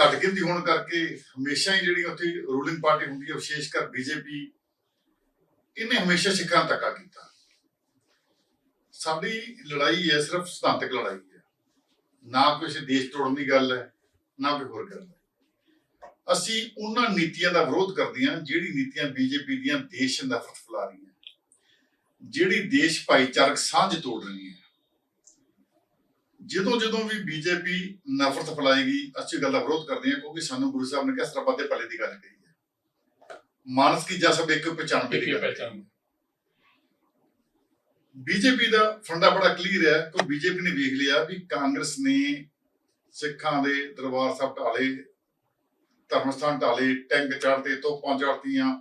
ਘੱਟ ਗਿਣਤੀ ਹੋਣ ਕਰਕੇ ਹਮੇਸ਼ਾ ਹੀ ਜਿਹੜੀ ਉੱਥੇ ਰੂਲਿੰਗ ਪਾਰਟੀ ਹੁੰਦੀ ਹੈ, ਵਿਸ਼ੇਸ਼ ਕਰ ਬੀਜੇਪੀ ਇਹਨੇ ਹਮੇਸ਼ਾ ਸਿੱਖਾਂ ਨੂੰ ਕੀਤਾ। ਸਾਡੀ ਲੜਾਈ ਹੈ, ਸਿਰਫ ਸਿਧਾਂਤਕ ਲੜਾਈ ਹੈ। ਨਾ ਕਿਸੇ ਦੇਸ਼ ਤੋੜਨ ਦੀ ਗੱਲ ਹੈ, ਨਾ ਕੋਈ ਹੋਰ ਗੱਲ ਹੈ। ਅਸੀਂ ਉਹਨਾਂ ਨੀਤੀਆਂ ਦਾ ਵਿਰੋਧ ਕਰਦੇ ਹਾਂ, ਜਿਹੜੀ ਨੀਤੀਆਂ ਬੀਜੇਪੀ ਦੀਆਂ ਦੇਸ਼ ਨਫ਼ਰਤ ਫੈਲਾ ਰਹੀਆਂ। ਜਿਹੜੀ ਦੇਸ਼ ਭਾਈਚਾਰਕ ਸਾਂਝ ਤੋੜ ਰਹੀ ਹੈ ਜਦੋਂ ਜਦੋਂ ਵੀ ਬੀਜੇਪੀ ਨਫ਼ਰਤ ਫੈਲਾਏਗੀ ਅਸੀਂ ਗੱਲ ਦਾ ਵਿਰੋਧ ਕਰਦੇ ਹਾਂ ਕਿਉਂਕਿ ਸਾਨੂੰ ਗੁਰੂ ਸਾਹਿਬ ਨੇ ਕਿਹਾ ਸਰਬੱਤ ਦੇ ਭਲੇ ਦੀ ਗੱਲ ਕਹੀ ਹੈ। ਮਾਨਸ ਕੀ ਜਾ ਸਭ ਇੱਕ ਪਛਾਣ ਦੀ ਗੱਲ। ਬੀਜੇਪੀ ਦਾ ਫੰਡਾ ਬੜਾ ਕਲੀਅਰ ਹੈ ਕਿ ਬੀਜੇਪੀ ਨੇ ਵੇਖ ਲਿਆ ਵੀ ਕਾਂਗਰਸ ਨੇ ਸਿੱਖਾਂ ਦੇ ਦਰਬਾਰ ਸਾਹਿਬ ਢਾਲੇ ਧਰਮਸਥਾਨ ਢਾਲੇ ਟੈਂਕ ਚੜ੍ਹਦੇ ਤੋਪਾਂ ਚੜ੍ਹਤੀਆਂ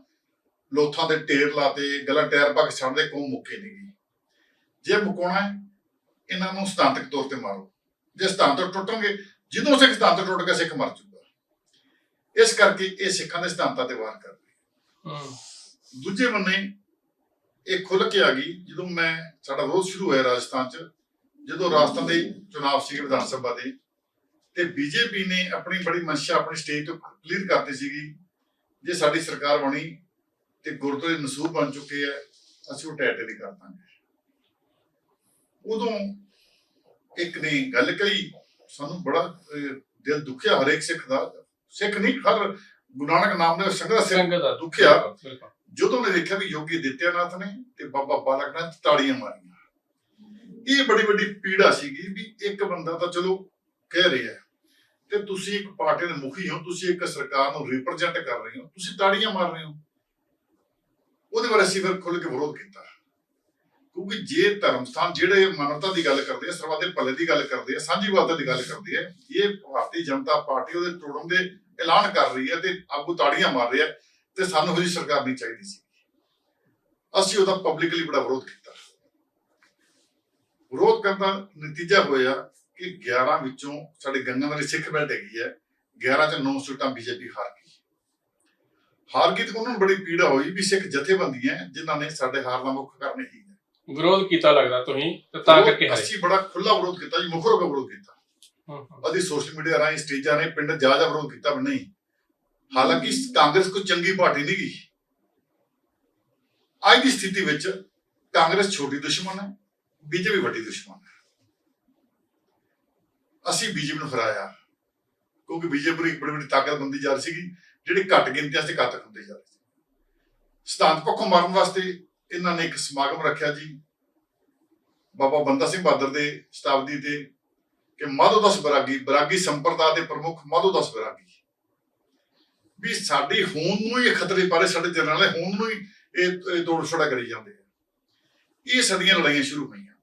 ਲੋਥਾਂ ਦੇ ਢੇਰ ਲਾਤੇ ਗਲਾ ਟਾਇਰ ਪਾ ਕੇ ਛੱਡਦੇ ਕੋਈ ਮੁੱਕੇ ਨਹੀਂ ਜੇ ਮੁਕਾਉਣਾ ਇਹਨਾਂ ਨੂੰ ਸਿਧਾਂਤਕ ਤੌਰ ਤੇ ਮਾਰੋ। ਜੇ ਸਿਧਾਂਤ ਟੁੱਟਣਗੇ ਜਦੋਂ ਸਿੱਖ ਸਿਧਾਂਤ ਟੁੱਟ ਗਿਆ ਸਿੱਖ ਮਰ ਜੂਗਾ। ਇਸ ਕਰਕੇ ਇਹ ਸਿੱਖਾਂ ਦੇ ਸਿਧਾਂਤਾਂ ਤੇ ਵਾਰ ਕਰ ਰਹੀ ਦੂਜੇ ਬੰਨੇ ਇਹ ਖੁੱਲ ਕੇ ਆ ਗਈ ਜਦੋਂ ਮੈਂ ਸਾਡਾ ਵਿਰੋਧ ਸ਼ੁਰੂ ਹੋਇਆ ਰਾਜਸਥਾਨ 'ਚ ਜਦੋਂ ਰਾਜਸਥਾਨ ਦੇ ਚੁਣਾਵ ਸੀ ਵਿਧਾਨ ਸਭਾ ਦੇ ਤੇ ਬੀਜੇਪੀ ਨੇ ਆਪਣੀ ਬੜੀ ਮਨਸ਼ਾ ਆਪਣੀ ਸਟੇਜ ਤੋਂ ਕਲੀਅਰ ਕਰਤੀ ਸੀਗੀ ਜੇ ਸਾਡੀ ਸਰਕਾਰ ਬਣੀ ਤੇ ਗੁਰਦੁਆਰੇ ਨਸੂਬ ਬਣ ਚੁੱਕੇ ਆ ਅਸੀਂ ਉਹ ਟੈਟੇ ਦੀ ਕਰ ਦਾਂਗੇ। ਉਦੋਂ ਇੱਕ ਨੇ ਗੱਲ ਕਹੀ ਸਾਨੂੰ ਬੜਾ ਦਿਲ ਦੁਖਿਆ ਹਰੇਕ ਸਿੱਖ ਦਾ। ਸਿੱਖ ਨਹੀਂ ਹਰ ਗੁਰੂ ਨਾਨਕ ਨਾਮ ਦੇ ਸੰਗਤ ਸੰਗਤ ਦਾ ਦੁਖਿਆ। ਜਦੋਂ ਨੇ ਦੇਖਿਆ ਵੀ ਯੋਗੀ ਦਿੱਤਿਆਨਾਥ ਨੇ ਤੇ ਬਾਬਾ ਬਾਲਕ ਨਾਥ ਤਾੜੀਆਂ ਮਾਰੀਆਂ। ਇਹ ਬੜੀ ਵੱਡੀ ਪੀੜਾ ਸੀਗੀ ਵੀ ਇੱਕ ਬੰਦਾ ਤਾਂ ਚਲੋ ਕਹਿ ਰਿਹਾ ਤੇ ਤੁਸੀਂ ਇੱਕ ਪਾਰਟੀ ਦੇ ਮੁਖੀ ਹੋ ਤੁਸੀਂ ਇੱਕ ਸਰਕਾਰ ਨੂੰ ਰਿਪਰੈਜ਼ੈਂਟ ਕਰ ਰਹੇ ਹੋ ਤੁਸੀਂ ਤਾੜੀਆਂ ਮਾਰ ਰਹੇ ਹੋ। ਉਹਦੇ ਬਾਰੇ ਅਸੀਂ ਫਿਰ ਖੁੱਲ੍ਹ ਕੇ ਵਿਰੋਧ ਕੀਤਾ। ਕਿਉਂਕਿ ਜੇ ਧਰਮ ਸਥਾਨ ਜਿਹੜੇ ਮਾਨਵਤਾ ਦੀ ਗੱਲ ਕਰਦੇ ਆ, ਸਰਬੱਤ ਦੇ ਭਲੇ ਦੀ ਗੱਲ ਕਰਦੇ ਆ ਸਾਂਝੀਵਾਲਤਾ ਦੀ ਗੱਲ ਕਰਦੇ ਆ, ਇਹ ਭਾਰਤੀ ਜਨਤਾ ਪਾਰਟੀ ਉਹਦੇ ਤੋੜਨ ਦੇ ਐਲਾਨ ਕਰ ਰਹੀ ਹੈ ਤੇ ਆਗੂ ਤਾੜੀਆਂ ਮਾਰ ਰਿਹਾ ਤੇ ਸਾਨੂੰ ਉਹਦੀ ਸਰਕਾਰ ਨਹੀਂ ਚਾਹੀਦੀ ਸੀ। ਅਸੀਂ ਉਹਦਾ ਪਬਲਿਕਲੀ ਬੜਾ ਵਿਰੋਧ ਕੀਤਾ। ਵਿਰੋਧ ਕਰਨ ਦਾ ਨਤੀਜਾ ਹੋਇਆ ਕਿ 11 ਵਿੱਚੋਂ ਸਾਡੇ ਗੰਗਾ ਗੰਗਾਨਗਰ ਸਿੱਖ ਬੈਲਟ ਹੈਗੀ ਹੈ 11 ਚ 9 ਸੀਟਾਂ ਬੀਜੇਪੀ ਹਾਰ ਗਈ। ਹਾਰ ਗਈ ਤੇ ਉਹਨਾਂ ਨੂੰ ਬੜੀ ਪੀੜਾ ਹੋਈ ਵੀ ਸਿੱਖ ਜਥੇਬੰਦੀਆਂ ਜਿਨ੍ਹਾਂ ਨੇ ਸਾਡੇ ਹਾਰ ਦਾ ਮੁੱਖ ਕਾਰਨ ਇਹੀ ਵਿਰੋਧ ਕੀਤਾ ਲੱਗਦਾ ਤੁਸੀਂ ਤੇ ਤਾਂ ਕਰਕੇ ਹਾਰੇ ਅਸੀਂ ਬੜਾ ਖੁੱਲਾ ਵਿਰੋਧ ਕੀਤਾ ਜੀ ਮੁਖਰ ਹੋ ਕੇ ਵਿਰੋਧ ਕੀਤਾ। ਅਸੀਂ ਸੋਸ਼ਲ ਮੀਡੀਆ ਰਾਹੀਂ ਸਟੇਜਾਂ ਨੇ ਪਿੰਡ ਜਾ ਜਾ ਵਿਰੋਧ ਕੀਤਾ ਨਹੀਂ। ਹਾਲਾਂਕਿ ਕਾਂਗਰਸ ਕੋਈ ਚੰਗੀ ਪਾਰਟੀ ਨਹੀਂ ਗਈ। ਅੱਜ ਦੀ ਸਥਿਤੀ ਵਿੱਚ ਕਾਂਗਰਸ ਛੋਟੀ ਦੁਸ਼ਮਣ ਹੈ ਬੀਜੇਪੀ ਵੱਡੀ ਦੁਸ਼ਮਣ ਹੈ। ਅਸੀਂ ਬੀਜੇਪੀ ਨੂੰ ਹਰਾਇਆ ਕਿਉਂਕਿ ਬੀਜੇਪੀ ਇੱਕ ਬੜੀ ਵੱਡੀ ਤਾਕਤ ਬੰਦੀ ਜਾ ਰਹੀ ਸੀਗੀ ਜਿਹੜੀ ਘੱਟ ਗਿਣਤੀਆਂ 'ਚ ਘਾਤਕ ਹੁੰਦੀ ਜਾ ਰਹੀ ਸੀ। ਸਿਧਾਂਤ ਪੱਖੋਂ ਮਾਰਨ ਵਾਸਤੇ ਇਹਨਾਂ ਨੇ ਇੱਕ ਸਮਾਗਮ ਰੱਖਿਆ ਜੀ। ਬਾਬਾ ਬੰਦਾ ਸਿੰਘ ਬਹਾਦਰ ਦੇ ਸ਼ਤਾਬਦੀ ਤੇ ਕਿ ਮਾਧੋਦਾਸ ਬਰਾਗੀ ਬਰਾਗੀ ਸੰਪਰਦਾ ਦੇ ਪ੍ਰਮੁੱਖ ਮਾਧੋਦਾਸ ਬਰਾਗੀ। ਵੀ ਸਾਡੀ ਹੋਂਦ ਨੂੰ ਹੀ ਇਹ ਖਤਰੇ ਪਾਰੇ ਸਾਡੇ ਜਨਰਲ ਹੋਂਦ ਨੂੰ ਹੀ ਇਹ ਇਹ ਛੋੜਾ ਕਰੀ ਜਾਂਦੇ ਆ। ਇਹ ਸਾਡੀਆਂ ਲੜਾਈਆਂ ਸ਼ੁਰੂ ਹੋਈਆਂ।